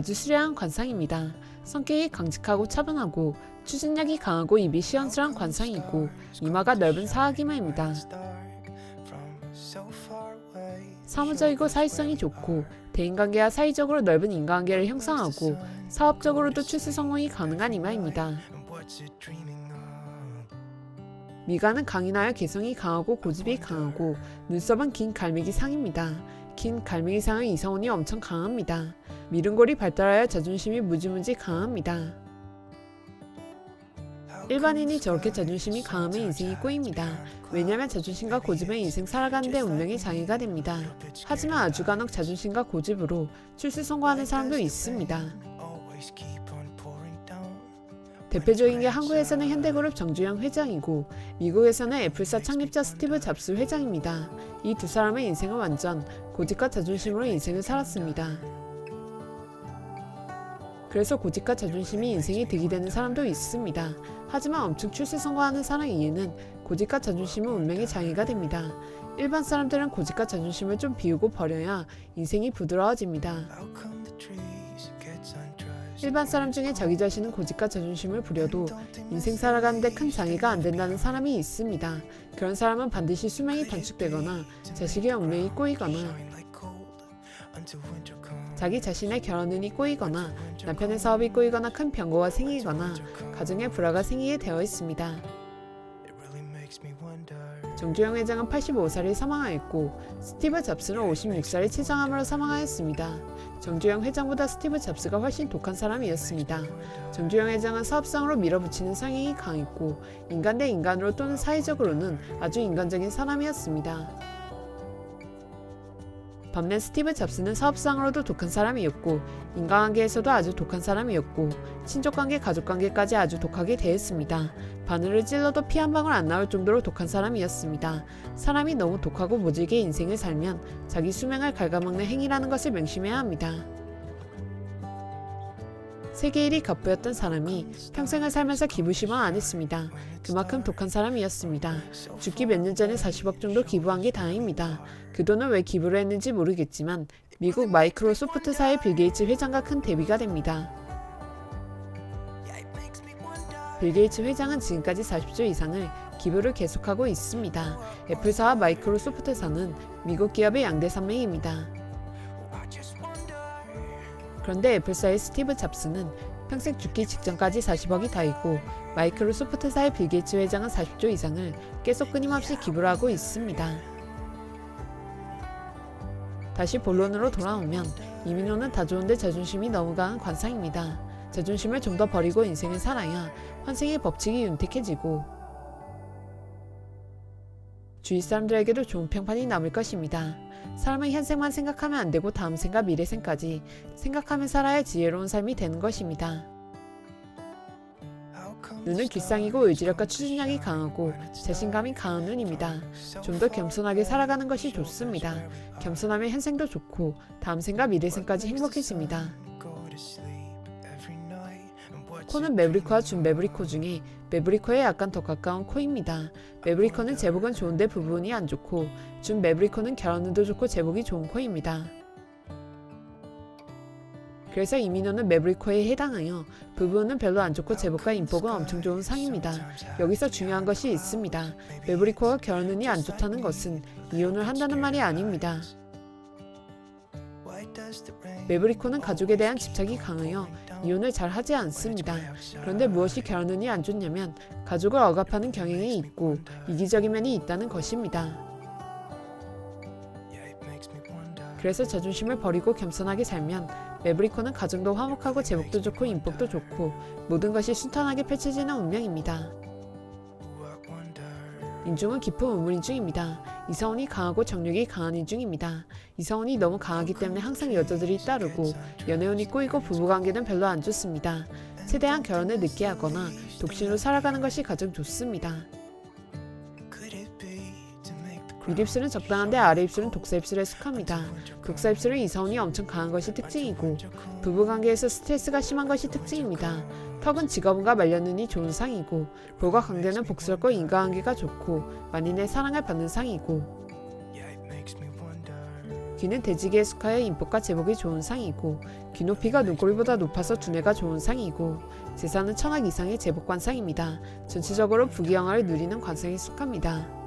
아주 수려한 관상입니다. 성격이 강직하고 차분하고 추진력이 강하고 입이 시원스러운 관상이고 이마가 넓은 사학이마입니다. 사무적이고 사회성이 좋고 대인관계와 사이적으로 넓은 인간관계를 형성하고 사업적으로도 출세 성공이 가능한 이마입니다. 미간은 강인하여 개성이 강하고 고집이 강하고 눈썹은 긴 갈매기 상입니다. 긴 갈매기 상의 이성운이 엄청 강합니다. 미른골이 발달하여 자존심이 무지무지 강합니다. 일반인이 저렇게 자존심이 강하면 인생이 꼬입니다. 왜냐면 자존심과 고집은 인생 살아가는데 운명의 장애가 됩니다. 하지만 아주 간혹 자존심과 고집으로 출세 성공하는 사람도 있습니다. 대표적인 게 한국에서는 현대그룹 정주영 회장이고 미국에서는 애플사 창립자 스티브 잡스 회장입니다. 이 두 사람의 인생은 완전 고집과 자존심으로 인생을 살았습니다. 그래서 고집과 자존심이 인생에 득이 되는 사람도 있습니다. 하지만 엄청 출세 성공하는 사람 이에는 고집과 자존심은 운명의 장애가 됩니다. 일반 사람들은 고집과 자존심을 좀 비우고 버려야 인생이 부드러워집니다. 일반 사람 중에 자기 자신은 고집과 자존심을 부려도 인생 살아가는데 큰 장애가 안 된다는 사람이 있습니다. 그런 사람은 반드시 수명이 단축되거나 자식의 운명이 꼬이거나 자기 자신의 결혼 운이 꼬이거나 남편의 사업이 꼬이거나 큰 병고가 생기거나 가정에 불화가 생기게 되어 있습니다. 정주영 회장은 85살에 사망하였고 스티브 잡스는 56살에 치장암으로 사망하였습니다. 정주영 회장보다 스티브 잡스가 훨씬 독한 사람이었습니다. 정주영 회장은 사업상으로 밀어붙이는 성향이 강했고 인간 대 인간으로 또는 사회적으로는 아주 인간적인 사람이었습니다. 반면 스티브 잡스는 사업상으로도 독한 사람이었고 인간관계에서도 아주 독한 사람이었고 친족관계, 가족관계까지 아주 독하게 대했습니다. 바늘을 찔러도 피 한 방울 안 나올 정도로 독한 사람이었습니다. 사람이 너무 독하고 모질게 인생을 살면 자기 수명을 갉아먹는 행위라는 것을 명심해야 합니다. 세계 1위 갑부였던 사람이 평생을 살면서 기부심을 안 했습니다. 그만큼 독한 사람이었습니다. 죽기 몇 년 전에 40억 정도 기부한 게 다행입니다. 그 돈을 왜 기부를 했는지 모르겠지만 미국 마이크로소프트사의 빌 게이츠 회장과 큰 대비가 됩니다. 빌 게이츠 회장은 지금까지 40조 이상을 기부를 계속하고 있습니다. 애플사와 마이크로소프트사는 미국 기업의 양대 산맥입니다. 그런데 애플사의 스티브 잡스는 평생 죽기 직전까지 40억이 다이고 마이크로소프트사의 빌 게이츠 회장은 40조 이상을 계속 끊임없이 기부를 하고 있습니다. 다시 본론으로 돌아오면 이민호는 다 좋은데 자존심이 너무 강한 관상입니다. 자존심을 좀 더 버리고 인생을 살아야 환생의 법칙이 윤택해지고 주위 사람들에게도 좋은 평판이 남을 것입니다. 사람은 현생만 생각하면 안 되고 다음 생과 미래 생까지 생각하며 살아야 지혜로운 삶이 되는 것입니다. 눈은 길상이고 의지력과 추진력이 강하고 자신감이 강한 눈입니다. 좀 더 겸손하게 살아가는 것이 좋습니다. 겸손하면 현생도 좋고 다음 생과 미래 생까지 행복해집니다. 코는 매브리코와 준 매브리코 중에 매브리코에 약간 더 가까운 코입니다. 매브리코는 제복은 좋은데 부분이 안 좋고 준 매브리코는 결혼운도 좋고 제복이 좋은 코입니다. 그래서 이민호는 매브리코에 해당하여 부부는 별로 안 좋고 제복과 인복은 엄청 좋은 상입니다. 여기서 중요한 것이 있습니다. 매브리코가 결혼운이 안 좋다는 것은 이혼을 한다는 말이 아닙니다. 매브리코는 가족에 대한 집착이 강하여 이혼을 잘 하지 않습니다. 그런데 무엇이 결혼운이 안 좋냐면 가족을 억압하는 경향이 있고 이기적인 면이 있다는 것입니다. 그래서 자존심을 버리고 겸손하게 살면 매브리코는 가정도 화목하고 제복도 좋고 인복도 좋고 모든 것이 순탄하게 펼쳐지는 운명입니다. 인중은 깊은 우물 인중입니다. 이성운이 강하고 정력이 강한 인중입니다. 이성운이 너무 강하기 때문에 항상 여자들이 따르고 연애운이 꼬이고 부부관계는 별로 안 좋습니다. 최대한 결혼을 늦게 하거나 독신으로 살아가는 것이 가장 좋습니다. 윗입술은 적당한데 아래입술은 독사입술에 속합니다. 독사입술은 이성운이 엄청 강한 것이 특징이고 부부관계에서 스트레스가 심한 것이 특징입니다. 턱은 직업운과 말년운이 좋은 상이고 볼과 강대는 복스럽고 인과관계가 좋고 만인의 사랑을 받는 상이고 귀는 돼지개에 속하여 인복과 제복이 좋은 상이고 귀 높이가 눈꼬리보다 높아서 두뇌가 좋은 상이고 재산은 천억 이상의 제복 관상입니다. 전체적으로 부귀영화를 누리는 관상에 속합니다.